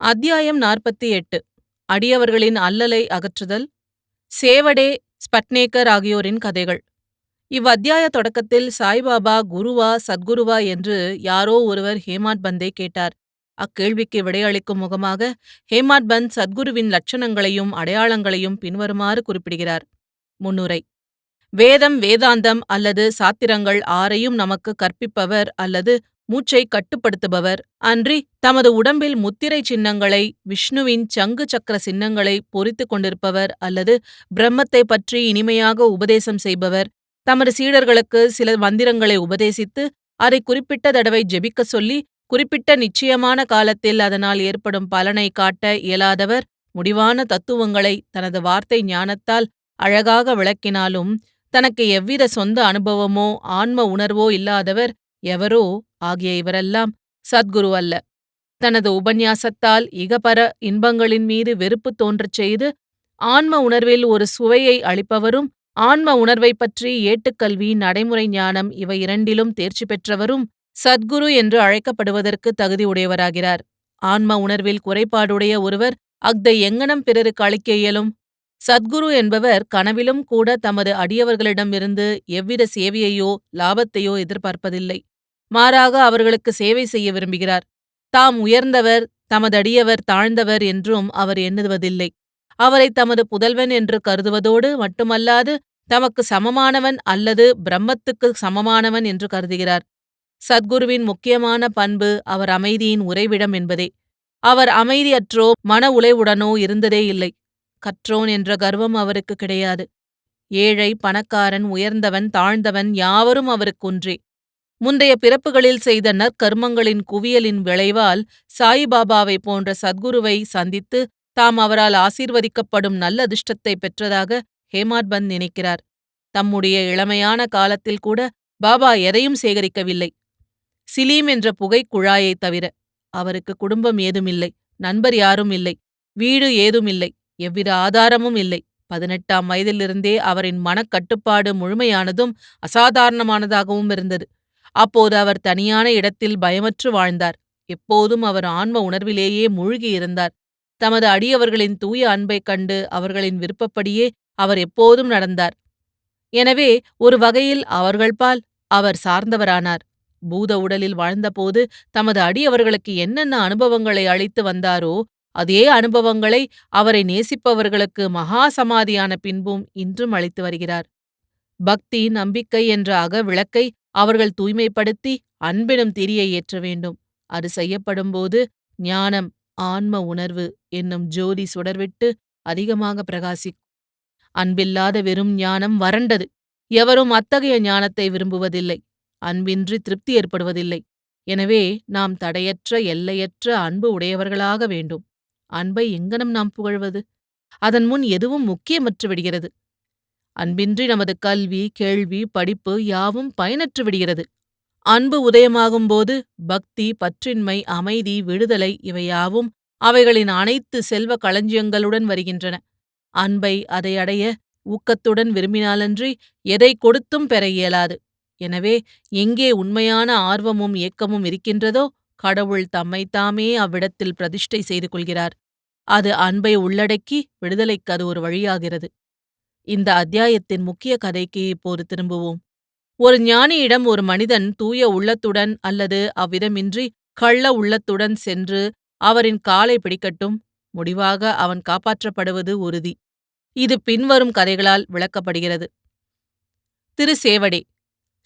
அத்தியாயம் நாற்பத்தி எட்டு. அடியவர்களின் அல்லலை அகற்றுதல். சேவடே ஸ்பட்னேக்கர் ஆகியோரின் கதைகள். இவ்வத்தியாய தொடக்கத்தில் சாய்பாபா குருவா சத்குருவா என்று யாரோ ஒருவர் ஹேமாட் பந்தை கேட்டார். அக்கேள்விக்கு விடையளிக்கும் முகமாக ஹேமாட் பந்த் சத்குருவின் லட்சணங்களையும் அடையாளங்களையும் பின்வருமாறு குறிப்பிடுகிறார். முன்னுரை. வேதம் வேதாந்தம் அல்லது சாத்திரங்கள் ஆரையும் நமக்கு கற்பிப்பவர் அல்லது மூச்சை கட்டுப்படுத்துபவர். அன்றி தமது உடம்பில் முத்திரை சின்னங்களை விஷ்ணுவின் சங்கு சக்கர சின்னங்களை பொறித்துக் கொண்டிருப்பவர் அல்லது பிரம்மத்தை பற்றி இனிமையாக உபதேசம் செய்பவர். தமது சீடர்களுக்கு சில மந்திரங்களை உபதேசித்து அதை குறிப்பிட்ட தடவை ஜெபிக்க சொல்லி குறிப்பிட்ட நிச்சயமான காலத்தில் அதனால் ஏற்படும் பலனை காட்ட இயலாதவர் முடிவான தத்துவங்களை தனது வார்த்தை ஞானத்தால் அழகாக விளக்கினாலும் தனக்கு எவ்வித சொந்த அனுபவமோ ஆன்ம உணர்வோ இல்லாதவர் எவரோ ஆகிய இவரெல்லாம் சத்குரு அல்ல. தனது உபன்யாசத்தால் இகபர இன்பங்களின் மீது வெறுப்பு தோன்றச் செய்து ஆன்ம உணர்வில் ஒரு சுவையை அளிப்பவரும் ஆன்ம உணர்வை பற்றி ஏட்டுக்கல்வி நடைமுறை ஞானம் இவை இரண்டிலும் தேர்ச்சி பெற்றவரும் சத்குரு என்று அழைக்கப்படுவதற்கு தகுதியுடையவராகிறார். ஆன்ம உணர்வில் குறைபாடுடைய ஒருவர் அஃதை எங்கனம் பிறருக்கு அளிக்க இயலும்? சத்குரு என்பவர் கனவிலும் கூட தமது அடியவர்களிடமிருந்து எவ்வித சேவையையோ லாபத்தையோ எதிர்பார்ப்பதில்லை. மாறாக அவர்களுக்கு சேவை செய்ய விரும்புகிறார். தாம் உயர்ந்தவர் தமதடியவர் தாழ்ந்தவர் என்றும் அவர் எண்ணுவதில்லை. அவரை தமது புதல்வன் என்று கருதுவதோடு மட்டுமல்லாது தமக்கு சமமானவன் அல்லது பிரம்மத்துக்கு சமமானவன் என்று கருதுகிறார். சத்குருவின் முக்கியமான பண்பு அவர் அமைதியின் உறைவிடம் என்பதே. அவர் அமைதியற்றோ மன உளைவுடனோ இருந்ததே இல்லை. கற்றோன் என்ற கர்வம் அவருக்கு கிடையாது. ஏழை பணக்காரன் உயர்ந்தவன் தாழ்ந்தவன் யாவரும் அவருக்கொன்றே முந்தைய பிறப்புகளில் செய்த நற்கர்மங்களின் குவியலின் விளைவால் சாயிபாபாவை போன்ற சத்குருவை சந்தித்து தாம் அவரால் ஆசீர்வதிக்கப்படும் நல்ல அதிர்ஷ்டத்தை பெற்றதாக ஹேமாட்பந்த் நினைக்கிறார். தம்முடைய இளமையான காலத்தில் கூட பாபா எதையும் சேகரிக்கவில்லை. சிலீம் என்ற புகை குழாயை தவிர அவருக்கு குடும்பம் ஏதுமில்லை நண்பர் யாரும் இல்லை வீடு ஏதுமில்லை எவ்வித ஆதாரமும் இல்லை. பதினெட்டாம் வயதிலிருந்தே அவரின் மனக்கட்டுப்பாடு முழுமையானதும் அசாதாரணமானதாகவும் இருந்தது. அப்போது அவர் தனியான இடத்தில் பயமற்று வாழ்ந்தார். எப்போதும் அவர் ஆன்ம உணர்விலேயே மூழ்கியிருந்தார் தமது அடியவர்களின் தூய அன்பைக் கண்டு அவர்களின் விருப்பப்படியே அவர் எப்போதும் நடந்தார். எனவே ஒரு வகையில் அவர்கள்பால் அவர் சார்ந்தவரானார். பூத உடலில் வாழ்ந்தபோது தமது அடியவர்களுக்கு என்னென்ன அனுபவங்களை அளித்து வந்தாரோ அதே அனுபவங்களை அவரை நேசிப்பவர்களுக்கு மகா சமாதியான பின்பும் இன்றும் அளித்து வருகிறார். பக்தி நம்பிக்கை என்ற அக விளக்கை அவர்கள் தூய்மைப்படுத்தி அன்பினும் திரியை ஏற்ற வேண்டும். அது செய்யப்படும்போது ஞானம் ஆன்ம உணர்வு என்னும் ஜோதி சுடர்விட்டு அதிகமாக பிரகாசிக்கும். அன்பில்லாத வெறும் ஞானம் வறண்டது. எவரும் அத்தகைய ஞானத்தை விரும்புவதில்லை. அன்பின்றி திருப்தி ஏற்படுவதில்லை. எனவே நாம் தடையற்ற எல்லையற்ற அன்பு உடையவர்களாக வேண்டும். அன்பை எங்கனம் நாம் புகழ்வது? அதன் முன் எதுவும் முக்கியமற்று விடுகிறது. அன்பின்றி நமது கல்வி கேள்வி படிப்பு யாவும் பயனற்று விடுகிறது. அன்பு உதயமாகும்போது பக்தி பற்றின்மை அமைதி விடுதலை இவையாவும் அவைகளின் அனைத்து செல்வ களஞ்சியங்களுடன் வருகின்றன. அன்பை அதை அடைய ஊக்கத்துடன் விரும்பினாலன்றி எதை கொடுத்தும் பெற இயலாது. எனவே எங்கே உண்மையான ஆர்வமும் ஏக்கமும் இருக்கின்றதோ கடவுள் தம்மைத்தாமே அவ்விடத்தில் பிரதிஷ்டை செய்து கொள்கிறார். அது அன்பை உள்ளடக்கி விடுதலைக்கு அது ஒரு வழியாகிறது. இந்த அத்தியாயத்தின் முக்கிய கதைக்கு இப்போது திரும்புவோம். ஒரு ஞானியிடம் ஒரு மனிதன் தூய உள்ளத்துடன் அல்லது அவ்விதமின்றி கள்ள உள்ளத்துடன் சென்று அவரின் காலை பிடிக்கட்டும் முடிவாக அவன் காப்பாற்றப்படுவது உறுதி. இது பின்வரும் கதைகளால் விளக்கப்படுகிறது. திரு சேவடே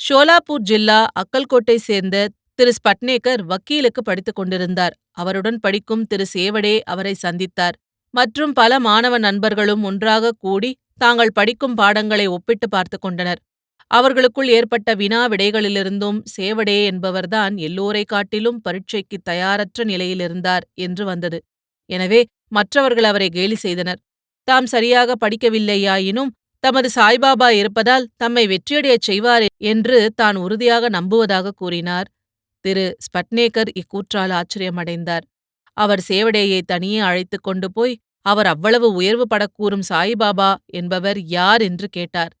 ஷோலாப்பூர் ஜில்லா அக்கல்கோட்டை சேர்ந்த திரு. ஸ்பட்னேக்கர் வக்கீலுக்கு படித்துக் கொண்டிருந்தார். அவருடன் படிக்கும் திரு. சேவடே அவரை சந்தித்தார். மற்றும் பல மாணவ நண்பர்களும் ஒன்றாக கூடி தாங்கள் படிக்கும் பாடங்களை ஒப்பிட்டு பார்த்து கொண்டனர். அவர்களுக்குள் ஏற்பட்ட வினா விடைகளிலிருந்தும் சேவடே என்பவர்தான் எல்லோரை காட்டிலும் பரீட்சைக்கு தயாரற்ற நிலையிலிருந்தார் என்று வந்தது. எனவே மற்றவர்கள் அவரை கேலி செய்தனர். தாம் சரியாக படிக்கவில்லையாயினும் தமது சாய்பாபா இருப்பதால் தம்மை வெற்றியடையச் செய்வார் என்று தான் உறுதியாக நம்புவதாக கூறினார். திரு. ஸ்பட்னேகர் இக்கூற்றால் ஆச்சரியமடைந்தார். அவர் சேவடேயை தனியே அழைத்துக் கொண்டு போய் அவர் அவ்வளவு உயர்வு படக்கூறும் சாயிபாபா என்பவர் யார் என்று கேட்டார்.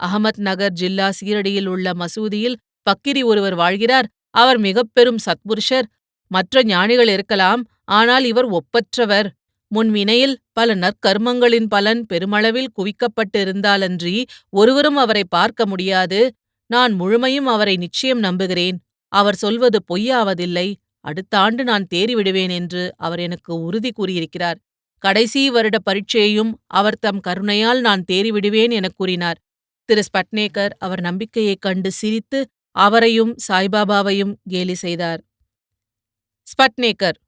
அகமத் நகர் ஜில்லா சீரடியில் உள்ள மசூதியில் பக்கிரி ஒருவர் வாழ்கிறார். அவர் மிகப் பெரும் சத்புருஷர். மற்ற ஞானிகள் இருக்கலாம் ஆனால் இவர் ஒப்பற்றவர். முன் வினையில் பல நற்கர்மங்களின் பலன் பெருமளவில் குவிக்கப்பட்டிருந்தாலன்றி ஒருவரும் அவரை பார்க்க முடியாது. நான் முழுமையும் அவரை நிச்சயம் நம்புகிறேன். அவர் சொல்வது பொய்யாவதில்லை. அடுத்த ஆண்டு நான் தேறிவிடுவேன் என்று அவர் எனக்கு உறுதி கூறியிருக்கிறார். கடைசி வருட பரீட்சையையும் அவர் தம் கருணையால் நான் தேறிவிடுவேன் எனக் கூறினார். திரு. ஸ்பட்னேகர் அவர் நம்பிக்கையைக் கண்டு சிரித்து அவரையும் சாய்பாபாவையும் கேலி செய்தார். ஸ்பட்னேகர்.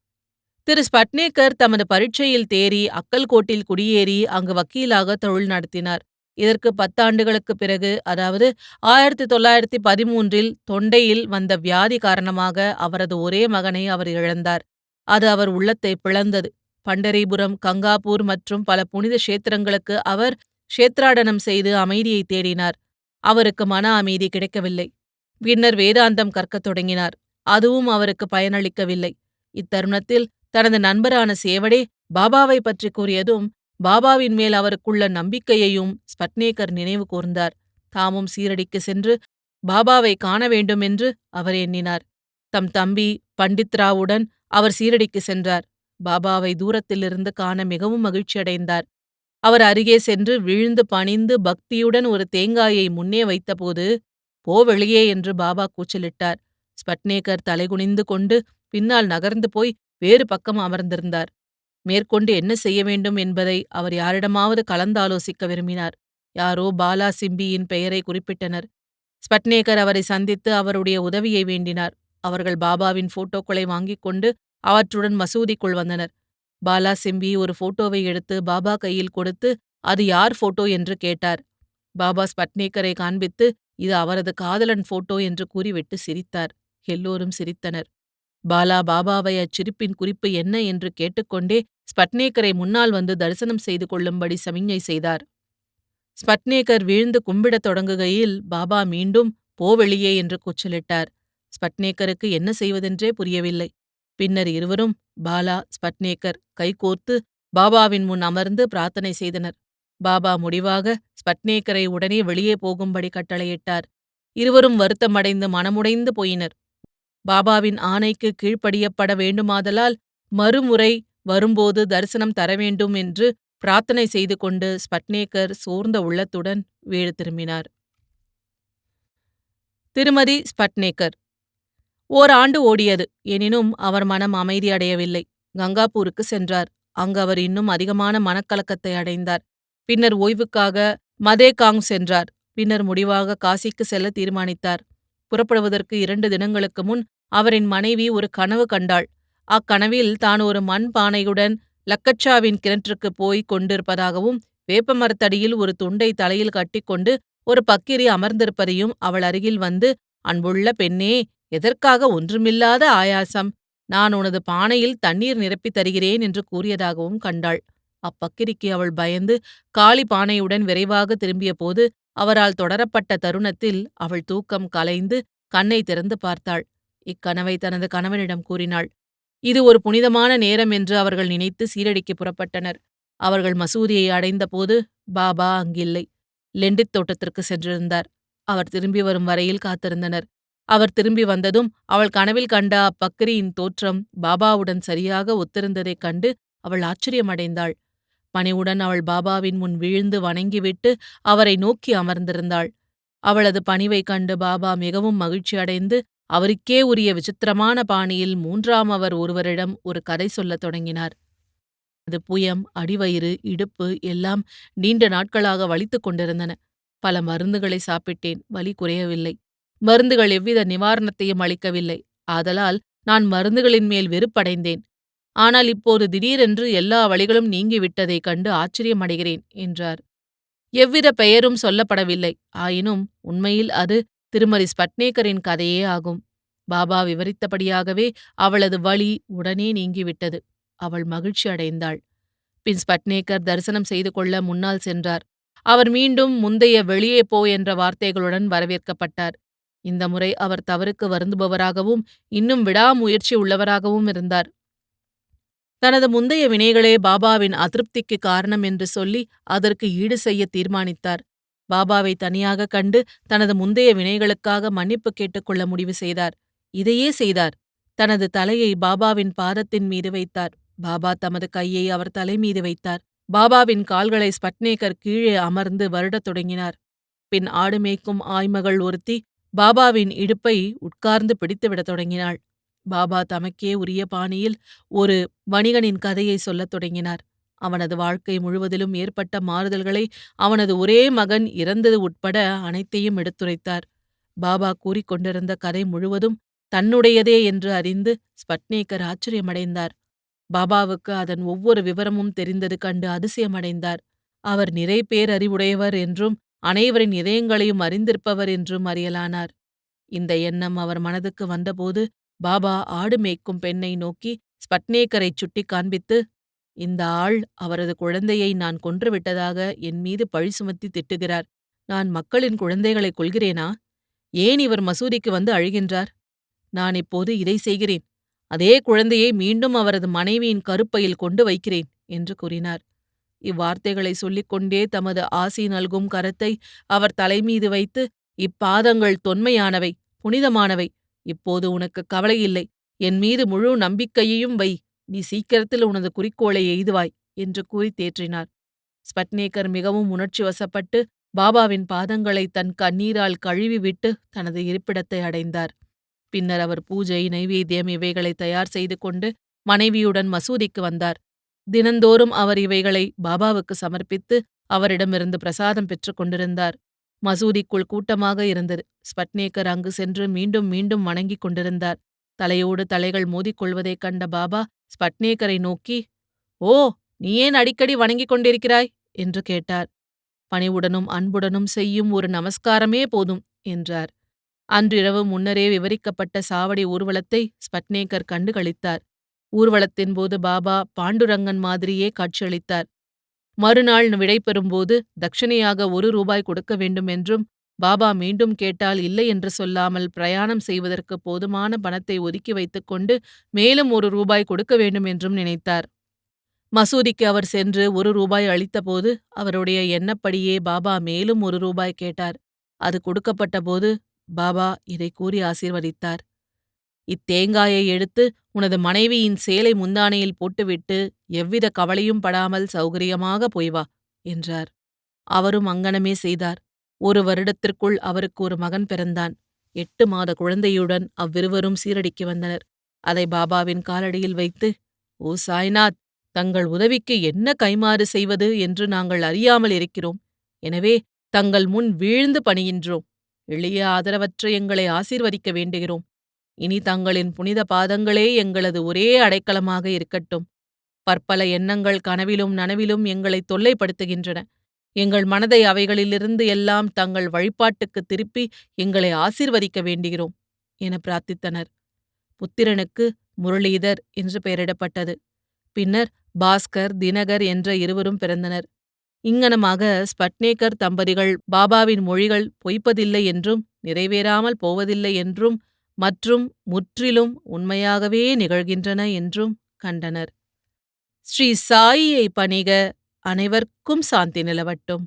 திரு. ஸ்பட்னேகர் தமது பரீட்சையில் தேறி அக்கல்கோட்டில் குடியேறி அங்கு வக்கீலாக தொழில் நடத்தினார். இதற்கு பத்தாண்டுகளுக்குப் பிறகு அதாவது ஆயிரத்தி தொள்ளாயிரத்தி பதிமூன்றில் தொண்டையில் வந்த வியாதி காரணமாக அவரது ஒரே மகனை அவர் இழந்தார். அது அவர் உள்ளத்தை பிளந்தது. பண்டரிபுரம் கங்காபூர் மற்றும் பல புனித கஷேத்திரங்களுக்கு அவர் க்ஷேத்ராடனம் செய்து அமைதியை தேடினார். அவருக்கு மன அமைதி கிடைக்கவில்லை. பின்னர் வேதாந்தம் கற்கத் தொடங்கினார். அதுவும் அவருக்கு பயனளிக்கவில்லை. இத்தருணத்தில் தனது நண்பரான சேவடே பாபாவை பற்றி கூறியதும் பாபாவின் மேல் அவருக்குள்ள நம்பிக்கையையும் ஸ்பட்னேகர் நினைவு கூர்ந்தார். தாமும் சீரடிக்கு சென்று பாபாவை காண வேண்டும் என்று அவர் எண்ணினார். தம் தம்பி பண்டித்ராவுடன் அவர் சீரடிக்கு சென்றார். பாபாவை தூரத்திலிருந்து காண மிகவும் மகிழ்ச்சியடைந்தார். அவர் அருகே சென்று விழுந்து பணிந்து பக்தியுடன் ஒரு தேங்காயை முன்னே வைத்தபோது போ வெளியே என்று பாபா கூச்சலிட்டார். ஸ்பட்னேகர் தலைகுனிந்து கொண்டு பின்னால் நகர்ந்து போய் வேறு பக்கம் அமர்ந்திருந்தார். மேற்கொண்டு என்ன செய்ய வேண்டும் என்பதை அவர் யாரிடமாவது கலந்தாலோசிக்க விரும்பினார். யாரோ பாலா சிம்பியின் பெயரை குறிப்பிட்டனர். ஸ்பட்னேகர் அவரை சந்தித்து அவருடைய உதவியை வேண்டினார். அவர்கள் பாபாவின் போட்டோக்களை வாங்கிக் கொண்டு அவற்றுடன் மசூதிக்குள் வந்தனர். பாலா சிம்பி ஒரு போட்டோவை எடுத்து பாபா கையில் கொடுத்து அது யார் போட்டோ? என்று கேட்டார். பாபா ஸ்பட்னேக்கரை காண்பித்து இது அவரது காதலன் போட்டோ என்று கூறிவிட்டு சிரித்தார். எல்லோரும் சிரித்தனர். பாலா பாபாவை அச்சிரிப்பின் குறிப்பு என்ன என்று கேட்டுக்கொண்டே ஸ்பட்னேக்கரை முன்னால் வந்து தரிசனம் செய்து கொள்ளும்படி சமிஞ்ஞை செய்தார். ஸ்பட்னேக்கர் வீழ்ந்து கும்பிடத் தொடங்குகையில் பாபா மீண்டும் போ வெளியே என்று கூச்சலிட்டார். ஸ்பட்னேக்கருக்கு என்ன செய்வதென்றே புரியவில்லை. பின்னர் இருவரும் பாலா ஸ்பட்னேக்கர் கைகோர்த்து பாபாவின் முன் அமர்ந்து பிரார்த்தனை செய்தனர். பாபா முடிவாக ஸ்பட்னேக்கரை உடனே வெளியே போகும்படி கட்டளையிட்டார். இருவரும் வருத்தமடைந்து மனமுடைந்து போயினர். பாபாவின் ஆணைக்கு கீழ்ப்படியப்பட வேண்டுமாதலால் மறுமுறை வரும்போது தரிசனம் தர வேண்டும் என்று பிரார்த்தனை செய்து கொண்டு ஸ்பட்னேக்கர் சோர்ந்த உள்ளத்துடன் வீடு திரும்பினார். திருமதி ஸ்பட்னேக்கர் ஓராண்டு ஓடியது. எனினும் அவர் மனம் அமைதியடையவில்லை கங்காபூருக்கு சென்றார். அங்கு அவர் இன்னும் அதிகமான மனக்கலக்கத்தை அடைந்தார். பின்னர் ஓய்வுக்காக மதேகாங் சென்றார். பின்னர் முடிவாக காசிக்கு செல்ல தீர்மானித்தார். புறப்படுவதற்கு இரண்டு தினங்களுக்கு முன் அவரின் மனைவி ஒரு கனவு கண்டாள். அக்கனவில் தான் ஒரு மண் பானையுடன் லக்கச்சாவின் கிணற்றுக்கு போய்க் கொண்டிருப்பதாகவும் வேப்பமரத்தடியில் ஒரு துண்டை தலையில் கட்டிக்கொண்டு ஒரு பக்கிரி அமர்ந்திருப்பதையும் அவள் அருகில் வந்து அன்புள்ள பெண்ணே எதற்காக ஒன்றுமில்லாத ஆயாசம்? நான் உனது பானையில் தண்ணீர் நிரப்பித் தருகிறேன் என்று கூறியதாகவும் கண்டாள். அப்பக்கிரிக்கு அவள் பயந்து காளி பானையுடன் விரைவாக திரும்பியபோது அவரால் தொடரப்பட்ட தருணத்தில் அவள் தூக்கம் கலைந்து கண்ணை திறந்து பார்த்தாள். இக்கனவை தனது கணவனிடம் கூறினாள். இது ஒரு புனிதமான நேரம் என்று அவர்கள் நினைத்து சீரடிக்கு புறப்பட்டனர். அவர்கள் மசூதியை அடைந்தபோது பாபா அங்கில்லை. லெண்டித் தோட்டத்திற்கு சென்றிருந்தார். அவர் திரும்பி வரும் வரையில் காத்திருந்தனர். அவர் திரும்பி வந்ததும் அவள் கனவில் கண்ட அப்பக்கிரியின் தோற்றம் பாபாவுடன் சரியாக ஒத்திருந்ததைக் கண்டு அவள் ஆச்சரியமடைந்தாள். பணிவுடன் அவள் பாபாவின் முன் வீழ்ந்து வணங்கிவிட்டு அவரை நோக்கி அமர்ந்திருந்தாள். அவளது பணிவைக் கண்டு பாபா மிகவும் மகிழ்ச்சி அடைந்து அவருக்கே உரிய விசித்திரமான பாணியில் மூன்றாம் அவர் ஒருவரிடம் ஒரு கதை சொல்லத் தொடங்கினார். அது புயம் அடிவயிறு இடுப்பு எல்லாம் நீண்ட நாட்களாக வலித்துக் கொண்டிருந்தன. பல மருந்துகளை சாப்பிட்டேன் வலி குறையவில்லை. மருந்துகள் எவ்வித நிவாரணத்தையும் அளிக்கவில்லை. ஆதலால் நான் மருந்துகளின் மேல் வெறுப்படைந்தேன். ஆனால் இப்போது திடீரென்று எல்லா வழிகளும் நீங்கிவிட்டதைக் கண்டு ஆச்சரியமடைகிறேன் என்றார். எவ்வித பெயரும் சொல்லப்படவில்லை. ஆயினும் உண்மையில் அது திருமதி ஸ்பட்னேக்கரின் கதையே ஆகும். பாபா விவரித்தபடியாகவே அவளது வழி உடனே நீங்கிவிட்டது. அவள் மகிழ்ச்சி அடைந்தாள். பின் ஸ்பட்னேக்கர் தரிசனம் செய்து கொள்ள முன்னால் சென்றார். அவர் மீண்டும் முந்தைய வெளியே போ என்ற வார்த்தைகளுடன் வரவேற்கப்பட்டார். இந்த முறை அவர் தவறுக்கு வருந்துபவராகவும் இன்னும் விடாமுயற்சி உள்ளவராகவும் இருந்தார். தனது முந்தைய வினைகளே பாபாவின் அதிருப்திக்கு காரணம் என்று சொல்லி அதற்கு ஈடு செய்ய தீர்மானித்தார். பாபாவை தனியாக கண்டு தனது முந்தைய வினைகளுக்காக மன்னிப்பு கேட்டுக்கொள்ள முடிவு செய்தார். இதையே செய்தார். தனது தலையை பாபாவின் பாதத்தின் மீது வைத்தார். பாபா தமது கையை அவர் தலை மீது வைத்தார். பாபாவின் கால்களை ஸ்பட்னேகர் கீழே அமர்ந்து வருடத் தொடங்கினார். பின் ஆடு மேய்க்கும் ஆய்மகள் ஒருத்தி பாபாவின் இடுப்பை உட்கார்ந்து பிடித்துவிடத் தொடங்கினாள். பாபா தமக்கே உரிய பாணியில் ஒரு வணிகனின் கதையை சொல்லத் தொடங்கினார். அவனது வாழ்க்கை முழுவதிலும் ஏற்பட்ட மாறுதல்களை அவனது ஒரே மகன் இறந்தது உட்பட அனைத்தையும் எடுத்துரைத்தார். பாபா கூறிக்கொண்டிருந்த கதை முழுவதும் தன்னுடையதே என்று அறிந்து ஸ்பட்னேக்கர் ஆச்சரியமடைந்தார். பாபாவுக்கு அதன் ஒவ்வொரு விவரமும் தெரிந்தது கண்டு அதிசயமடைந்தார். அவர் நிறை பேரறிவுடையவர் என்றும் அனைவரின் இதயங்களையும் அறிந்திருப்பவர் என்றும் அறியலானார். இந்த எண்ணம் அவர் மனதுக்கு வந்தபோது பாபா ஆடு மேய்க்கும் பெண்ணை நோக்கி ஸ்பட்னேக்கரைச் சுட்டி காண்பித்து இந்த ஆள் அவரது குழந்தையை நான் கொன்றுவிட்டதாக என் மீது பழி சுமத்தி திட்டுகிறார். நான் மக்களின் குழந்தைகளை கொள்கிறேனா ஏன் இவர் மசூதிக்கு வந்து அழுகின்றார்? நான் இப்போது இதை செய்கிறேன். அதே குழந்தையை மீண்டும் அவரது மனைவியின் கருப்பையில் கொண்டு வைக்கிறேன் என்று கூறினார். இவ்வார்த்தைகளை சொல்லிக்கொண்டே தமது ஆசி நல்கும் கரத்தை அவர் தலைமீது வைத்து இப்பாதங்கள் தொன்மையானவை புனிதமானவை இப்போது உனக்கு கவலையில்லை என் மீது முழு நம்பிக்கையையும் வை நீ சீக்கிரத்தில் உனது குறிக்கோளை எய்துவாய் என்று கூறி தேற்றினார். ஸ்பட்னேக்கர் மிகவும் உணர்ச்சி வசப்பட்டு பாபாவின் பாதங்களை தன் கண்ணீரால் கழுவிவிட்டு தனது இருப்பிடத்தை அடைந்தார். பின்னர் அவர் பூஜை நைவேத்தியம் இவைகளை தயார் செய்து கொண்டு மனைவியுடன் மசூதிக்கு வந்தார். தினந்தோறும் அவர் இவைகளை பாபாவுக்கு சமர்ப்பித்து அவரிடமிருந்து பிரசாதம் பெற்றுக் கொண்டிருந்தார். மசூதிக்குள் கூட்டமாக இருந்தது. ஸ்பட்னேக்கர் அங்கு சென்று மீண்டும் மீண்டும் வணங்கிக் கொண்டிருந்தார். தலையோடு தலைகள் மோதிக்கொள்வதைக் கண்ட பாபா ஸ்பட்னேக்கரை நோக்கி ஓ நீ ஏன் அடிக்கடி வணங்கிக் கொண்டிருக்கிறாய்? என்று கேட்டார். பணிவுடனும் அன்புடனும் செய்யும் ஒரு நமஸ்காரமே போதும் என்றார். அன்றிரவு முன்னரே விவரிக்கப்பட்ட சாவடி ஊர்வலத்தை ஸ்பட்னேக்கர் கண்டு கழித்தார் ஊர்வலத்தின் போது பாபா பாண்டுரங்கன் மாதிரியே காட்சியளித்தார். மறுநாள் விடைபெறும்போது தட்சிணையாக ஒரு ரூபாய் கொடுக்க வேண்டும் என்றும் பாபா மீண்டும் கேட்டால் இல்லை என்று சொல்லாமல் பிரயாணம் செய்வதற்கு போதுமான பணத்தை ஒதுக்கி வைத்துக்கொண்டு மேலும் ஒரு ரூபாய் கொடுக்க வேண்டும் என்றும் நினைத்தார். மசூதிக்கு அவர் சென்று ஒரு ரூபாய் அளித்தபோது அவருடைய எண்ணப்படியே பாபா மேலும் ஒரு ரூபாய் கேட்டார். அது கொடுக்கப்பட்டபோது பாபா இதை கூறி ஆசீர்வதித்தார். இத்தேங்காயை எடுத்து உனது மனைவியின் சேலை முந்தானையில் போட்டுவிட்டு எவ்வித கவலையும் படாமல் சௌகரியமாக போய் வா என்றார். அவரும் அங்கனமே செய்தார். ஒரு வருடத்திற்குள் அவருக்கு ஒரு மகன் பிறந்தான். எட்டு மாத குழந்தையுடன் அவ்விருவரும் சீரடிக்கு வந்தனர். அதை பாபாவின் காலடியில் வைத்து ஓ சாய்நாத் தங்கள் உதவிக்கு என்ன கைமாறு செய்வது என்று நாங்கள் அறியாமல் இருக்கிறோம். எனவே தங்கள் முன் வீழ்ந்து பணிகின்றோம். எளிய ஆதரவற்ற எங்களை ஆசீர்வதிக்க வேண்டுகிறோம். இனி தங்களின் புனித பாதங்களே எங்களது ஒரே அடைக்கலமாக இருக்கட்டும். பற்பல எண்ணங்கள் கனவிலும் நனவிலும் எங்களை தொல்லைப்படுத்துகின்றன. எங்கள் மனதை அவைகளிலிருந்து எல்லாம் தங்கள் வழிபாட்டுக்கு திருப்பி எங்களை ஆசீர்வதிக்க வேண்டுகிறோம் என பிரார்த்தித்தனர். புத்திரனுக்கு முரளீதர் என்று பெயரிடப்பட்டது. பின்னர் பாஸ்கர் தினகர் என்ற இருவரும் பிறந்தனர். இங்கனமாக ஸ்பட்னேக்கர் தம்பதிகள் பாபாவின் மொழிகள் பொய்ப்பதில்லை என்றும் நிறைவேறாமல் போவதில்லை என்றும் மற்றும் முற்றிலும் உண்மையாகவே நிகழ்கின்றன என்றும் கண்டனர். ஸ்ரீ சாயியை பணிக அனைவர்க்கும் சாந்தி நிலவட்டும்.